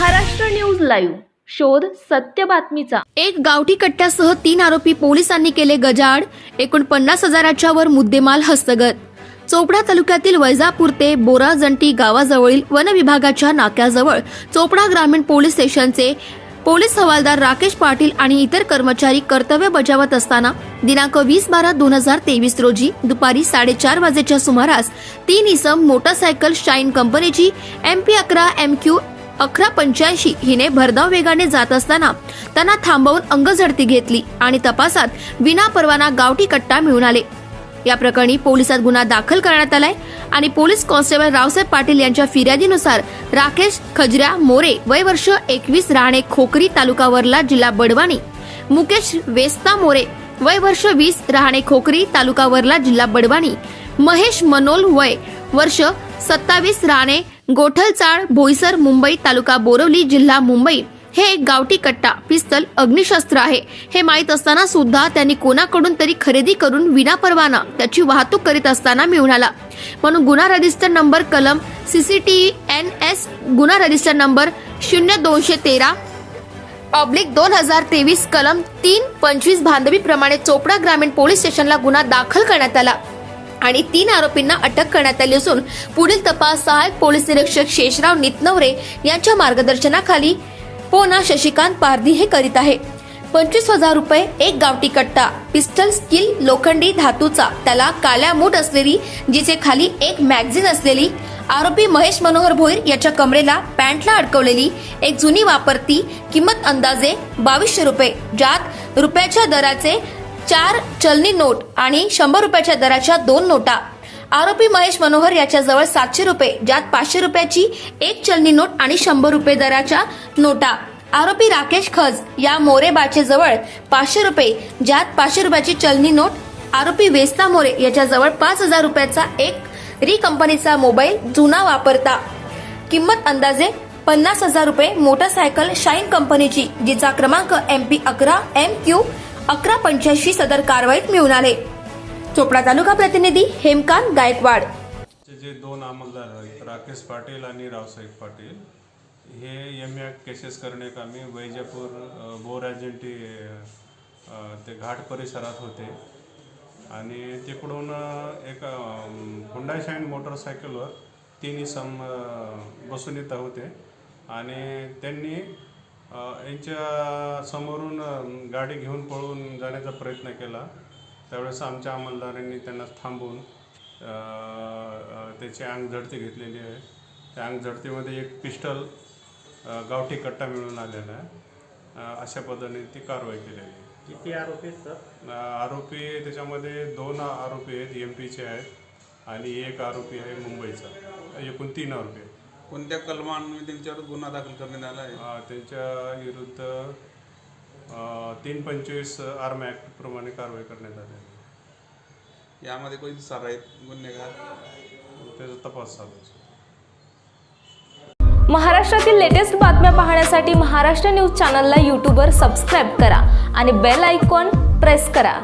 Maharashtra news live. शोध सत्य बातमीचा. एक गावठी कट्ट्यासह तीन आरोपी पोलिसांनी केले गजाड एकूण पन्नास हजाराच्या वर मुद्देमाल हस्तगत. चोपडा तालुक्यातील वैजापूर ते बोराजंटी गावाजवळील वन विभागाच्या नाक्याजवळ चोपडा ग्रामीण पोलीस स्टेशनचे पोलीस हवालदार राकेश पाटील आणि इतर कर्मचारी कर्तव्य बजावत असताना दिनांक वीस बारा दोन हजार तेवीस रोजी दुपारी साडेचार वाजेच्या सुमारास तीन इसम मोटरसायकल शाईन कंपनीची एम पी अकरा एम क्यू अकरा पंच्याऐंशी हिने भरधाव वेगाने जात असताना त्यांना थांबवून अंगझडती घेतली आणि तपासात विना परवाना गावठी कट्टा मिळून आले. या प्रकरणी पोलिसात गुन्हा दाखल करण्यात आलाय आणि पोलीस कॉन्स्टेबल रावसाहेब पाटील यांच्या फिर्यादीनुसार राकेश खजऱ्या मोरे वय वर्ष एकवीस राहणे खोकरी तालुका वरला जिल्हा बडवाणी मुकेश वेस्ता मोरे वय वर्ष वीस राहणे खोकरी तालुका वरला जिल्हा बडवाणी महेश मनोल वय वर्ष सत्तावीस राहणे गोठलचाळ बोईसर मुंबई तालुका बोरवली जिल्हा मुंबई हे एक गावठी कट्टा पिस्तल अग्निशस्त्र आहे. हे माहीत असताना सुद्धा त्यांनी कोणाकडून तरी खरेदी करून विनापरवाना त्याची वाहतूक करीत असताना मिळून आला म्हणून गुन्हा रजिस्टर नंबर कलम सीसीटीव्ही एन एस गुन्हा रजिस्टर नंबर शून्य दोनशे तेरा ऑब्लिक दोन हजार तेवीस कलम तीन पंचवीस बांधवी प्रमाणे चोपडा ग्रामीण पोलीस स्टेशनला गुन्हा दाखल करण्यात आला. आणि तीन आरोपींना अटक करण्यात आली असून पुढील तपास सहायक पोलीस निरीक्षक शेषराव नितनवरे यांच्या मार्गदर्शनाखाली पोना शशिकांत पारधी हे करीत आहे. पंचवीस हजार रुपये एक गावठी कट्टा पिस्टल स्किल लोखंडी धातूचा त्याला काल्या मूठ असलेली जिचे खाली एक मॅगझिन असलेली आरोपी महेश मनोहर भोईर याच्या कमरेला पॅन्टला अडकवलेली एक जुनी वापरती किंमत अंदाजे बावीसशे रुपये ज्यात रुपयाच्या दराचे चार चलनी नोट आणि शंभर रुपयाच्या दराच्या दोन नोटा. आरोपी महेश मनोहर याच्याजवळ सातशे रुपये ज्यात पाचशे रुपयाची एक चलनी नोट आणि शंभर रुपये दराच्या नोटा. आरोपी राकेश खज या मोरेबाचे जवळ पाचशे रुपये ज्यात पाचशे रुपयाची चलनी नोट. आरोपी वेस्ता मोरे याच्याजवळ पाच हजार रुपयाचा एक री कंपनीचा मोबाईल जुना वापरता. किंमत अंदाजे पन्नास हजार रुपये मोटरसायकल शाईन कंपनीची जिचा क्रमांक एम पी अकरा एम क्यू अकरा पंच्याऐंशी सदर कारवाईत मिळून आले. चोपडा तालुका प्रतिनिधी हेमकांत गायकवाड. जे दोन अंमलदार आहेत राकेश पाटील आणि रावसाहेब पाटील हे एम या केसेस करण्याकामी वैजापूर अ, ते घाट परिसरात होते. आणि तिकडून एक हुंडाय शाईन मोटरसायकलवर तिन्ही सम बसून येत होते. आणि त्यांनी यांच्या समोरून गाडी घेऊन पळून जाण्याचा प्रयत्न केला. त्यावेळेस आमच्या अंमलदारांनी त्यांना अ, त्याची अंग झडती घेतलेली आहे. त्या अंग झडतीमध्ये एक पिस्टल गावठी कट्टा मिळून आलेला आहे. अशा पद्धतीने ती कारवाई केलेली आहे. किती आरोपी आहेत सर? आरोपी त्याच्यामध्ये दोन आरोपी आहेत एम पीचे आहेत आणि एक आरोपी आहे मुंबईचा. एकूण तीन आरोपी आहेत. कोणत्या कलमांमध्ये त्यांच्यावर गुन्हा दाखल करण्यात आला आहे? अ, त्यांच्या विरुद्ध अ, तीन पंचवीस आर्म ॲक्ट प्रमाणे कारवाई करण्यात आली आहे. यामध्ये कोणी सर आहेत गुन्हेगार? त्याचा तपास चालू आहे. महाराष्ट्रातील लेटेस्ट बातम्या पाहण्यासाठी महाराष्ट्र न्यूज चॅनलला यूट्यूबवर सबस्क्राईब करा आणि बेल आयकॉन प्रेस करा.